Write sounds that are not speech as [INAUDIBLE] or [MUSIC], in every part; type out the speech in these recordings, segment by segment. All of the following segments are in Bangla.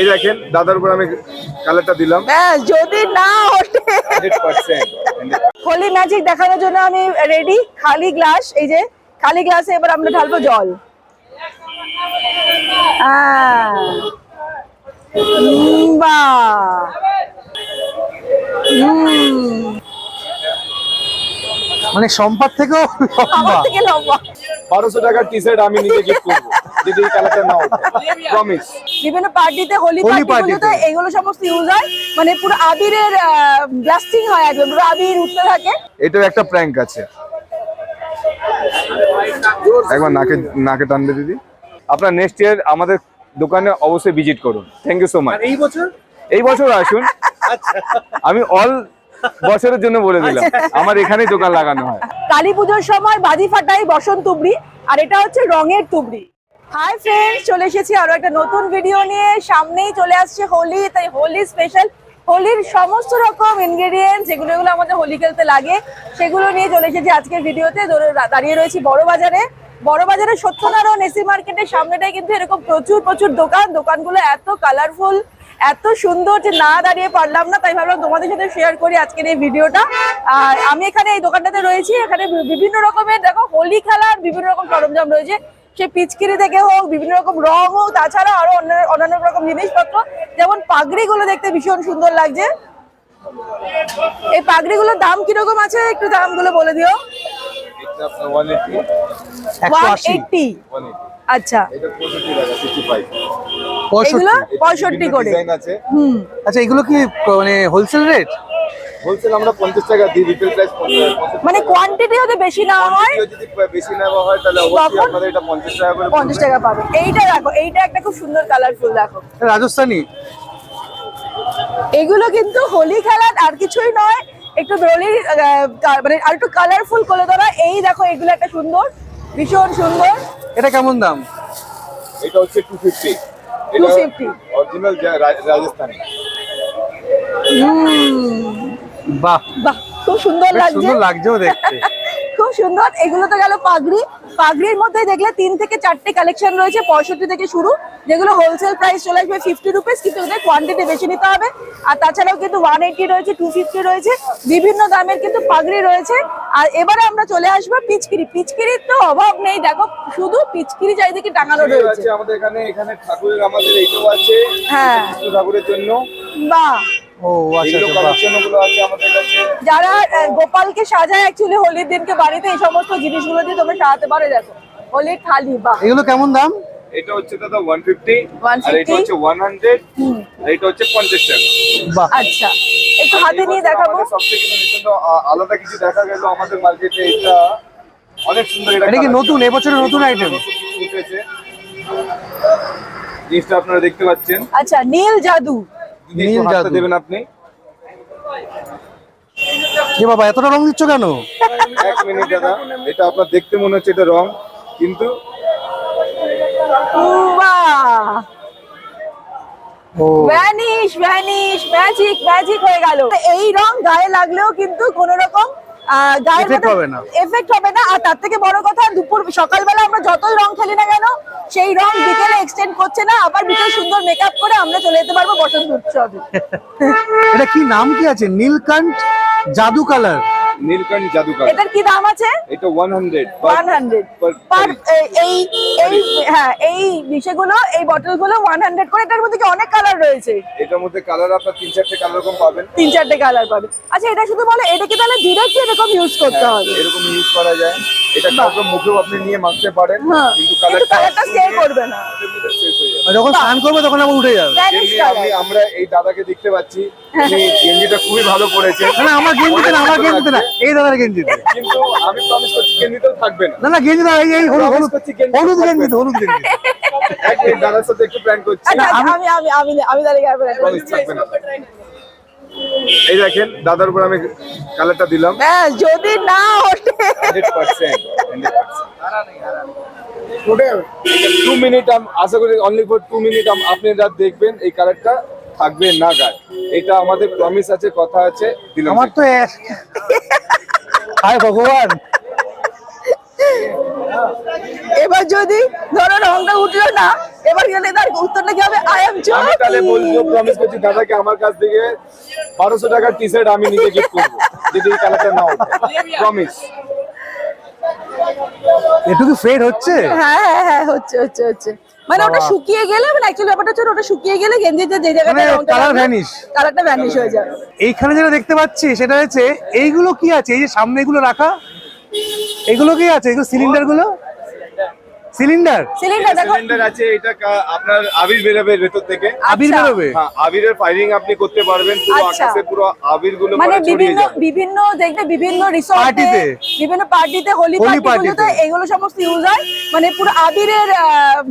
এই দেখেন দাদার উপর আমি কালারটা দিলাম। ব্যাস যদি না ওঠে। হোলি ম্যাজিক দেখানোর জন্য আমি রেডি খালি গ্লাস এই যে খালি গ্লাসে এবার আমরা ঢালবো জল। মানে সম্পাদ থেকেও লম্বা। বারোশো টাকার টি শার্ট আমি নিজে গিফট করব। যদি এই কালারটা নাও। প্রমিস বিভিন্ন পার্টিতে হোলি হোলি পার্টিগুলোতে পার্টিতে। এগুলো সমস্ত ইউজ হয়। মানে পুরো আবিরের ব্লাস্টিং হয় একদম। পুরো আবির উঠতে থাকে। এটাও একটা প্র্যাঙ্ক আছে। একবার নাকে নাকে টানবে দিদি। আপনার নেক্সট ইয়ার আমাদের দোকানে অবশ্যই ভিজিট করুন। থ্যাংক ইউ সো মাচ এই বছর? এই বছর আসুন। আমি অল বছরের জন্য বলে দিলাম। আমার এখানেই দোকান লাগানো হয়। কালী পুজোর সময় বাজি ফাটাই বসন্ত তুবড়ি আর এটা হচ্ছে রঙের তুবড়ি। হাই ফ্রেন্ডস চলে এসেছি আরও একটা নতুন ভিডিও নিয়ে। সামনেই চলে আসছে হোলি, তাই হোলি স্পেশাল হোলির সমস্ত রকম ইনগ্রেডিয়েন্টস যেগুলো যেগুলো আমাদের হোলি খেলতে লাগে, সেগুলো নিয়ে চলে এসেছি আজকের ভিডিওতে দাঁড়িয়ে রয়েছি বড় বাজারে বড় বাজারে সত্যনারায়ণ এসি মার্কেটের সামনেটাই কিন্তু এরকম প্রচুর প্রচুর দোকান। দোকানগুলো এত কালারফুল এত সুন্দর যে না দাঁড়িয়ে পারলাম না। তাই ভাবলাম তোমাদের সাথে শেয়ার করি আজকের এই ভিডিওটা আর আমি এখানে এই দোকানটাতে রয়েছি। এখানে বিভিন্ন রকমের, দেখো, হোলি খেলার বিভিন্ন রকম সরঞ্জাম রয়েছে। সে পিচকিরি থেকে হোক, বিভিন্ন রকম রং হোক, তাছাড়া আরও অন্য- অন্যান্য রকম জিনিসপত্র, যেমন পাগড়িগুলো দেখতে ভীষণ সুন্দর লাগছে। এই পাগড়িগুলোর দাম কীরকম আছে? একটু দামগুলো বলে দিও। এটা আপনার আচ্ছা। এটা পঁয়ষট্টি টাকা সিক্সটি ফাইভ এগুলো পঁয়ষট্টি পঁয়ষট্টি করে। ডিজাইন আছে। হুম। আচ্ছা এগুলো কি মানে হোলসেল রেট হোলসেল আমরা পঞ্চাশ টাকা দিই রিটেল প্রাইস মানে কোয়ান্টিটি যদি বেশি না হয় যদি বেশি নেওয়া হয় তাহলে অবশ্যই তখন- আপনাদের এটা পঞ্চাশ টাকা করে টাকা পাবে এইটা দেখো এইটা একটা খুব সুন্দর কালারফুল দেখো। রাজস্থানি? এগুলো কিন্তু হোলি খেলার আর কিছুই নয় একটু আহ, মানে আর একটু কালারফুল করে ধরা এই দেখো এগুলো একটা সুন্দর ভীষণ সুন্দর। এটা কেমন দাম? এটা হচ্ছে টু ফিফটি 250 অরিজিনাল রাজস্থানি। হুম, বাহ। বাহ খুব সুন্দর লাগছে। সুন্দর লাগছেও দেখতে। [LAUGHS] খুব সুন্দর। এগুলো তো গেল পাগড়ি। পাগড়ির মধ্যে দেখলে তিন থেকে চারটে কালেকশন রয়েছে পঁয়ষট্টি থেকে শুরু যেগুলো হোলসেল প্রাইস চলে আসবে ফিফটি রুপিস কিন্তু ওদের কোয়ান্টিটি বেশি নিতে হবে। আর তাছাড়াও কিন্তু ওয়ান এইটি রয়েছে টু ফিফটি রয়েছে বিভিন্ন দামের কিন্তু পাগড়ি রয়েছে। আর এবারে আমরা চলে আসব পিচকিরি। পিচকিরির তো অভাব নেই দেখো শুধু পিচকিরি চারিদিকে টাঙানো রয়েছে। আমাদের এখানে এখানে ঠাকুরের আমাদের এইটাও আছে হ্যাঁ। ঠাকুরের জন্য। বাহ! ও আচ্ছা আচ্ছা, যারা গোপালকে সাজায় অ্যাকচুয়ালি হোলির দিনকে বাড়িতে এই সমস্ত জিনিসগুলো দিয়ে তোমরা সাজাতে পারো দেখো। হোলির থালি বাহ। এগুলো কেমন দাম? এটা হচ্ছে দাদা ওয়ান ফিফটি 150 আর এটা হচ্ছে ওয়ান হান্ড্রেড আর এটা হচ্ছে পঞ্চাশ টাকা। বাহ। আচ্ছা। একটু হাতে নিয়ে দেখাবো। সবথেকে কিন্তু আলাদা কিছু দেখা গেল আমাদের মার্কেটে এটা অনেক সুন্দর এটা এটা কি নতুন? এবছরের নতুন আইটেম উঠেছে। জিনিসটা আপনারা দেখতে পাচ্ছেন। আচ্ছা নীল জাদু। নীল হাতটা জাদু। দেবেন আপনি। এ বাবা এতটা রং দিচ্ছ কেন? এক মিনিট দাদা এটা আপনার দেখতে মনে হচ্ছে এটা রং কিন্তু ভ্যানিশ ভ্যানিশ ম্যাজিক ম্যাজিক হয়ে গেল। এই রং গায়ে লাগলেও কিন্তু কোন রকম আহ, গায়ের Effect হবে না। এফেক্ট হবে না। আর তার থেকে বড় কথা দুপুর সকালবেলা আমরা যতই রং খেলি না কেন সেই রং বিকেলে এক্সটেন্ড করছে না, আবার বিকেল সুন্দর মেকআপ করে আমরা চলে যেতে পারব বসন্ত উৎসবে। এটা কি নাম কি আছে? নীলকণ্ঠ জাদু কালার নীলকণ্ঠ জাদুকার এটার কি দাম আছে? এটা one hundred one hundred per এই এই হ্যাঁ এই বিষয়গুলো এই বটলগুলো ওয়ান হান্ড্রেড করে এটার মধ্যে কি অনেক কালার রয়েছে? এটার মধ্যে কালার আপনার তিন চারটে কালার এরকম পাবেন। তিন চারটে কালার পাবে আচ্ছা এটা শুধু বলে এটা কি তাহলে ডিরেক্ট এরকম ইউজ করতে হবে? এরকম ইউজ করা যায়। এটা কাউকে মুখেও আপনি নিয়ে মাখতে পারেন হ্যাঁ কিন্তু কালারটা স্টে করবে না। হয়ে যখন স্নান করবে তখন আবার উঠে যাবে। আমরা এই দাদাকে দেখতে পাচ্ছি [LAUGHS] গেঞ্জিটা খুবই ভালো না আমার গেঞ্জিতে না আমার গেঞ্জিতে না এই দাদার গেঞ্জিতে। কিন্তু আমি প্রমিস করছি গেঞ্জিতেও থাকবে না। না না গেঞ্জি না এই এই হলুদ হলুদ গেঞ্জি হলুদ থাকবে। গেঞ্জিতে হলুদ গেঞ্জি এক মিনিট দাদার সাথে একটু প্ল্যান করছি। আচ্ছা আমি আমি আমি আমি তাহলে গায়ে প্রমিস থাকবে না। এই দেখেন দাদার উপর আমি কালারটা দিলাম। ব্যাস যদি না ওঠে। পার্সেন্ট টু মিনিট আশা করি অনলি ফর টু মিনিট আপনি যা দেখবেন এই কালারটা থাকবে না গায়ে। এটা আমাদের প্রমিস আছে কথা আছে আমার তো হায় ভগবান। এবার যদি ধরো রংটা উঠল না এবার গেলে তার উত্তরটা কি হবে আই এম আমি তাহলে বলব প্রমিস করছি দাদাকে আমার কাছ থেকে বারোশো টাকার টি শার্ট আমি নিজে গিফট করব। যদি এই কালারটা নাও প্রমিস এটুকু ফেড হচ্ছে? হ্যাঁ হ্যাঁ হ্যাঁ হচ্ছে হচ্ছে হচ্ছে। মানে ওটা শুকিয়ে গেলে মানে অ্যাকচুয়ালি ব্যাপারটা হচ্ছে ওটা শুকিয়ে গেলে গেঞ্জিতে যে জায়গাটা কালার ভ্যানিশ কালারটা ভ্যানিশ হয়ে যাবে। এইখানে যেটা দেখতে পাচ্ছি সেটা হচ্ছে এইগুলো কি আছে? এই যে সামনে এগুলো রাখা এগুলো কি আছে? এগুলো সিলিন্ডারগুলো? সিলিন্ডার সিলিন্ডার দেখো সিলিন্ডার আছে এটা আপনার আবির বেরোবে ভেতর থেকে আবির আচ্ছা। বেরোবে হ্যাঁ আবিরের ফায়ারিং আপনি করতে পারবেন পুরো আচ্ছা। আকাশে পুরো আবিরগুলো মানে বিভিন্ন বিভিন্ন দেখবে বিভিন্ন রিসর্টে পার্টিতে। বিভিন্ন পার্টিতে হোলি হোলি পার্টিতে। এগুলো সমস্ত ইউজ হয় মানে পুরো আবিরের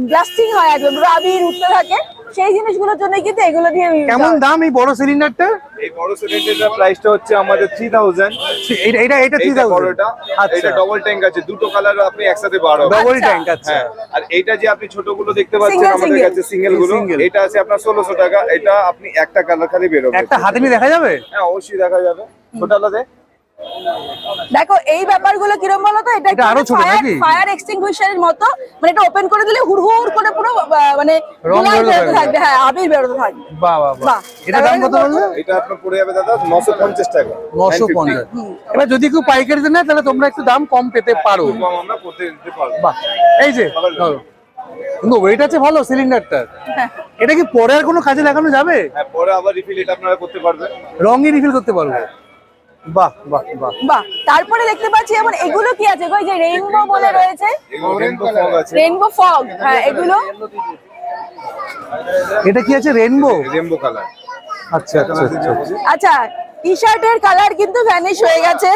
ব্লাস্টিং হয় একদম পুরো আবির উঠতে থাকে সেই জিনিসগুলোর জন্য কিন্তু এগুলো দিয়ে কেমন দাম এই বড় সিলিন্ডারটা? এই বড় সিলিন্ডারটার প্রাইসটা হচ্ছে আমাদের থ্রি থাউজেন্ড এটা এটা এটা থ্রি এইটা বড়টা আচ্ছা। এটা ডবল ট্যাঙ্ক আছে দুটো কালার আপনি একসাথে বার হবে। ডবল। ট্যাঙ্ক আচ্ছা। হ্যাঁ আর এইটা যে আপনি ছোটগুলো দেখতে পাচ্ছেন আমাদের কাছে সিঙ্গেলগুলো এটা আছে আপনার ষোলোশো টাকা এটা আপনি একটা কালার খালি বেরোবে একটা হাতে নিয়ে দেখা যাবে? হ্যাঁ অবশ্যই দেখা যাবে। ছোট আলাদা দেখো এই ব্যাপারগুলো কিরম বলো তো? এটা আরও ছোট নাকি? ফায়ার এক্সটিংগুইশারের মতো। মানে এটা ওপেন করে দিলে হুড় হুড় করে পুরো মানে রং বেরোতে থাকবে। হ্যাঁ আবির বেরোতে থাকবে। বাহ বাহ। এটা দাম কত বললে? এটা আপনার পড়ে যাবে দাদা নশো পঞ্চাশ টাকা। 950 এবার যদি কেউ পাইকারিতে নেয় তাহলে তোমরা একটু দাম কম পেতে পারো। কম আমরা করতে দিতে পারব। বাহ। এই যে ধরো। কিন্তু ওয়েট আছে ভালো সিলিন্ডারটার এটা কি পরে আর কোনো কাজে লাগানো যাবে? হ্যাঁ পরে আবার রিফিল এটা আপনারা করতে পারবেন। রঙে রিফিল করতে পারব। বাহ বাহ বাহ। বাহ তারপরে দেখতে পাচ্ছি এমন এগুলো কি আছে? গো যে রেইনবো বলে রয়েছে। রেইনবো ফগ হ্যাঁ এগুলো? এটা কি আছে? রেনবো রেনবো কালার আচ্ছা আচ্ছা আচ্ছা। আচ্ছা টি শার্টের কালার কিন্তু ভ্যানিশ হয়ে গেছে।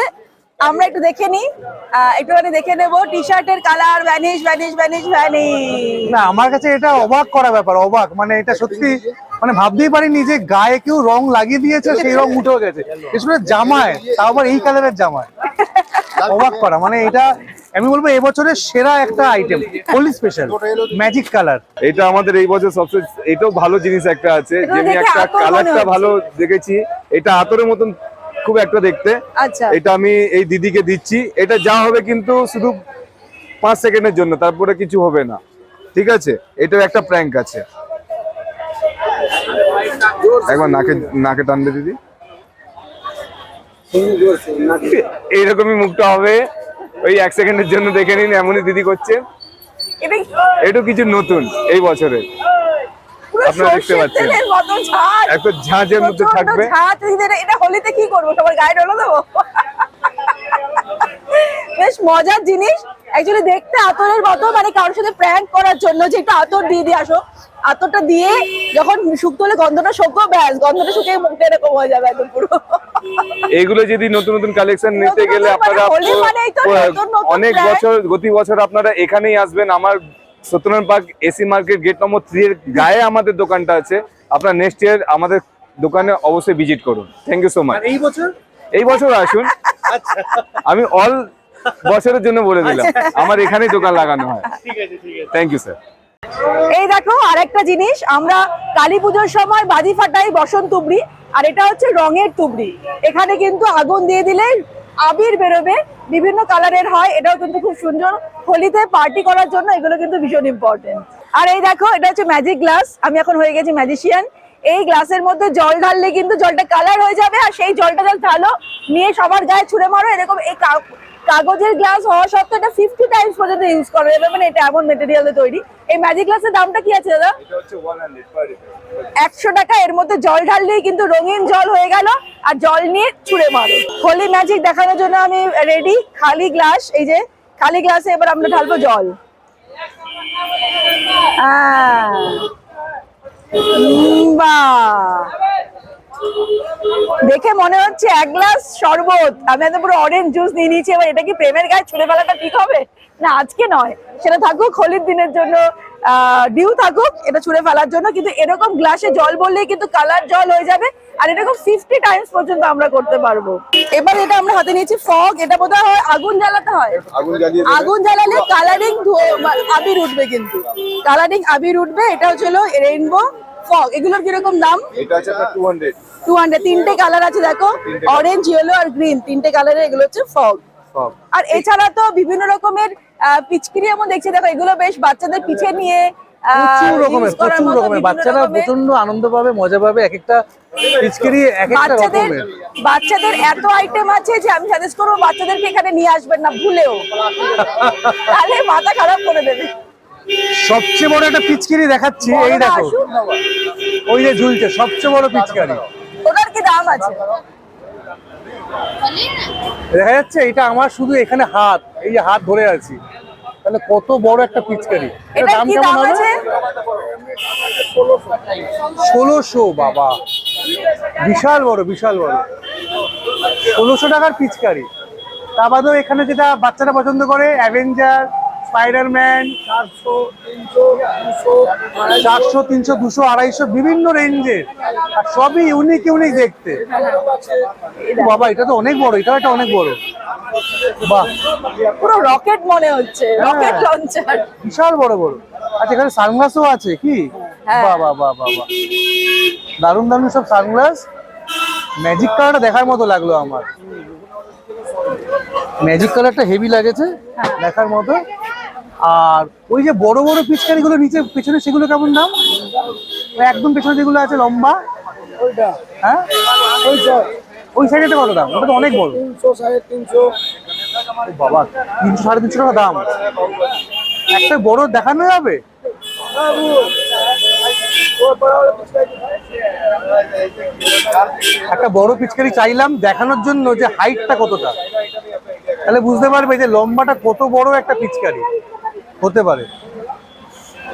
আমরা একটু দেখে নিই। আহ, একটুখানি দেখে নেব। টি শার্টের colour vanish vanish vanish vanish না আমার কাছে এটা অবাক করা ব্যাপার অবাক। মানে এটা সত্যি মানে ভাবতেই পারিনি যে গায়ে কেউ রং লাগিয়ে দিয়েছে সেই রং উঠেও গেছে। বিশেষ জামায় তাও আবার এই কালারের জামায়। অবাক করা মানে এটা আমি বলব এবছরের সেরা একটা item Holi special magic colour এটা আমাদের এই বছর সবচেয়ে এটাও ভালো জিনিস একটা আছে যেমনি দেখে একটা কালারটা ভালো দেখেছি এটা আতরের মতন খুব একটা দেখতে। আচ্ছা। এটা আমি এই দিদিকে দিচ্ছি এটা যা হবে কিন্তু শুধু পাঁচ সেকেন্ডের জন্য তারপরে কিছু হবে না। ঠিক আছে? এটাও একটা প্র্যাঙ্ক আছে। একবার নাকে নাকে টানবে দিদি। এইরকমই মুখটা হবে। ওই এক সেকেন্ডের জন্য দেখে নিন এমনই দিদি করছে। এটা কিছু নতুন এই বছরে আপনারা দেখতে পাচ্ছেন। ঝাঁঝের মধ্যে থাকবে। এটা- হোলিতে কি করব? সবার গায়ে ডলো দেবো? বেশ মজার জিনিস। অ্যাকচুয়ালি দেখতে আতরের মতো মানে কারোর সাথে প্র্যাঙ্ক করার জন্য যে একটু আতর দিয়ে দিয়ে আসো। আতরটা দিয়ে যখন শুকতে হলে গন্ধটা শুকো ব্যাস গন্ধটা শুকিয়ে মুখটা এরকম হয়ে যাবে একদম পুরো। এইগুলো যদি নতুন নতুন কালেকশন নিতে গেলে আপনারা মানে হোলি তো নতুন নতুন অনেক বছর গতি বছর আপনারা এখানেই আসবেন। আমার Satyanarayan park AC market gate number three এর গায়ে আমাদের দোকানটা আছে। আপনারা নেক্সট ইয়ার আমাদের দোকানে অবশ্যই ভিজিট করুন। থ্যাংক ইউ সো মাচ এই বছর? এই বছর আসুন। আমি অল বছরের জন্য বলে দিলাম। আমার এখানেই দোকান লাগানো হয়। ঠিক আছে ঠিক আছে। থ্যাংক ইউ স্যার এই দেখো আরেকটা জিনিস, আমরা কালী পুজোর সময় বাজি ফাটাই বসন্ত তুবড়ি, আর এটা হচ্ছে রঙের তুবড়ি। এখানে কিন্তু আগুন দিয়ে দিলে আবির বেরোবে, বিভিন্ন কালারের হয়, এটাও কিন্তু খুব সুন্দর। হোলিতে পার্টি করার জন্য এগুলো কিন্তু ভীষণ ইম্পর্টেন্ট আর এই দেখো, এটা হচ্ছে ম্যাজিক গ্লাস আমি এখন হয়ে গেছি ম্যাজিশিয়ান এই গ্লাসের মধ্যে জল ঢাললে কিন্তু জলটা কালার হয়ে যাবে, আর সেই জলটা জল ঢালো, নিয়ে সবার গায়ে ছুঁড়ে মারো, এরকম এই কাগজের গ্লাস হওয়া সত্ত্বেও এটা ফিফটি টাইমস পর্যন্ত ইউজ করা যাবে মানে এটা এমন মেটেরিয়ালে তৈরি। এই ম্যাজিক গ্লাসের দামটা কি আছে দাদা? একশো টাকা এর মধ্যে জল ঢাললেই কিন্তু রঙিন জল হয়ে গেল আর জল নিয়ে ছুঁড়ে মারো। হোলি ম্যাজিক দেখানোর জন্য আমি রেডি খালি গ্লাস এই যে খালি গ্লাসে এবার আমরা ঢালবো জল। উম, বাহ। দেখে মনে হচ্ছে এক গ্লাস শরবত। আমি এত পুরো অরেঞ্জ জুস নিয়ে নিয়েছি এবার এটা কি প্রেমের গায়ে ছুঁড়ে ফেলাটা ঠিক হবে? না আজকে নয়। সেটা থাকুক হোলির দিনের জন্য ডিউ থাকুক এটা ছুঁড়ে ফেলার জন্য। কিন্তু এরকম গ্লাসে জল বললেই কিন্তু কালার জল হয়ে যাবে আর এরকম ফিফটি টাইমস পর্যন্ত আমরা করতে পারব। এবার এটা আমরা হাতে নিয়েছি ফগ এটা বোধহয় হয় আগুন জ্বালাতে হয়। আগুন জ্বালালে কালারিং আবির উঠবে কিন্তু। কালারিং আবির উঠবে এটা হচ্ছে রেইনবো ফগ এগুলোর কীরকম দাম? এটা আছে আপনার টু হান্ড্রেড টু হান্ড্রেড তিনটে কালার আছে দেখো। অরেঞ্জ ইয়েলো আর গ্রিন তিনটে কালারের এগুলো হচ্ছে ফগ। আর এছাড়া তো বিভিন্ন রকমের আহ, পিচকিরি এমন দেখছি দেখো এগুলো বেশ বাচ্চাদের পিছে নিয়ে প্রচুর রকমের প্রচুর রকমের। বাচ্চারা রকমের। প্রচণ্ড আনন্দ পাবে মজা পাবে এক একটা পিচকারি এক একটা বাচ্চাদের রকমের। বাচ্চাদের এত আইটেম আছে যে আমি সাজেস্ট করব বাচ্চাদেরকে এখানে নিয়ে আসবেন না ভুলেও। [LAUGHS] তাহলে মাথা খারাপ করে দেবে। সবচেয়ে বড় একটা পিচকারি দেখাচ্ছি এই দেখো। ওই যে ঝুলছে সবচেয়ে বড় পিচকারি। ওটার কি দাম আছে? দেখা যাচ্ছে এটা আমার শুধু এখানে হাত এই যে হাত ধরে আছি। তাহলে কত বড় একটা পিচকারি। এটা দাম আছে? ষোলোশো বাবা। বিশাল বড় বিশাল বড়। ষোলোশো টাকার পিচকারি। তা বাদেও এখানে যেটা বাচ্চারা পছন্দ করে অ্যাভেঞ্জার স্পাইডারম্যান চারশো তিনশো দুশো আড়াইশো বিভিন্ন রেঞ্জের। আর সবই ইউনিক ইউনিক দেখতে। বাবা এটা তো অনেক বড় এটা একটা অনেক বড়। বাহ। পুরো রকেট মনে হচ্ছে রকেট লঞ্চার। বিশাল বড় বড়। আচ্ছা এখানে সানগ্লাসও আছে কি? হ্যাঁ। বাহ বাহ বাহ বাহ বাহ। দারুণ দারুণ সব সানগ্লাস। ম্যাজিক কালারটা দেখার মতো লাগল আমার। ম্যাজিক কালারটা হেভি লাগেছে হ্যাঁ। দেখার মতো। আর ওই যে বড় বড় পিচকারি গুলো নিচে পেছনে সেগুলো কেমন দাম? একদম পেছনে যেগুলো আছে লম্বা। হ্যাঁ? ওই সাইডে কত দাম? ওটা তো অনেক বড়। ও বাবা তিনশো সাড়ে তিনশো টাকা দাম। একটা বড় দেখানো যাবে? একটা বড় পিচকারি চাইলাম দেখানোর জন্য যে হাইটটা কতটা। তাহলে বুঝতে পারবে যে লম্বাটা কত বড় একটা পিচকারি। হতে পারে।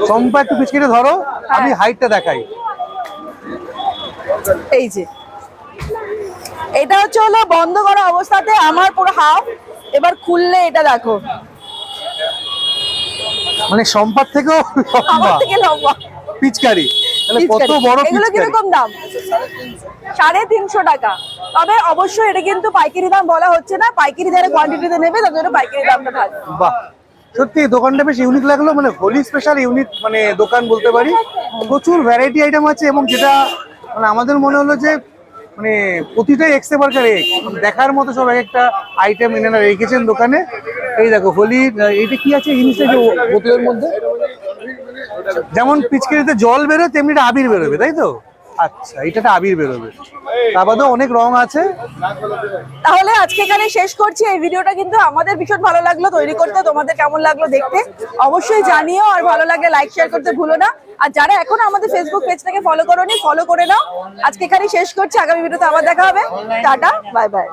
চম্পা একটু পিচকারি ধরো আমি হাইটটা দেখাই। এই যে। এটা হচ্ছে হলো বন্ধ করা অবস্থাতে আমার পুরো হাফ এবার খুললে এটা দেখো। মানে সম্পার থেকেও আমার থেকে লম্বা। পিচকারি। কত পিচকারি। বড় এগুলো কীরকম দাম? সাড়ে তিনশো টাকা। তবে অবশ্যই এটা কিন্তু পাইকারি দাম বলা হচ্ছে না। পাইকারি যারা কোয়ান্টিটিতে নেবে তাদের পাইকারি দামটা থাকবে। বাহ। সত্যি, দোকানটা বেশ ইউনিক লাগল। মানে হোলি স্পেশাল ইউনিক মানে দোকান বলতে পারি। প্রচুর ভ্যারাইটি আইটেম আছে এবং যেটা মানে আমাদের মনে হলো যে মানে প্রতিটাই এক্সে বার্গার এক দেখার মতো সব এক একটা আইটেম এনারা রেখেছেন দোকানে। এই দেখো, হোলি, এইটা কি আছে জিনিসটা যে বোতলের মধ্যে? যেমন পিচকারিতে জল বেরোয় তেমনিটা আবির বেরোবে, তাই তো? আচ্ছা এটা আবির বেরোবে। তার অনেক রং আছে। তাহলে আজকে এখানে শেষ করছি। এই ভিডিওটা কিন্তু আমাদের ভীষণ ভালো লাগল তৈরি করতে। তোমাদের কেমন লাগল দেখতে অবশ্যই জানিও। আর ভালো লাগলে লাইক শেয়ার করতে ভুলো না। আর যারা এখনও আমাদের ফেসবুক পেজটাকে ফলো করোনি ফলো করে নাও। আজকে এখানে শেষ করছি। আগামী ভিডিওতে আবার দেখা হবে। Tata bye bye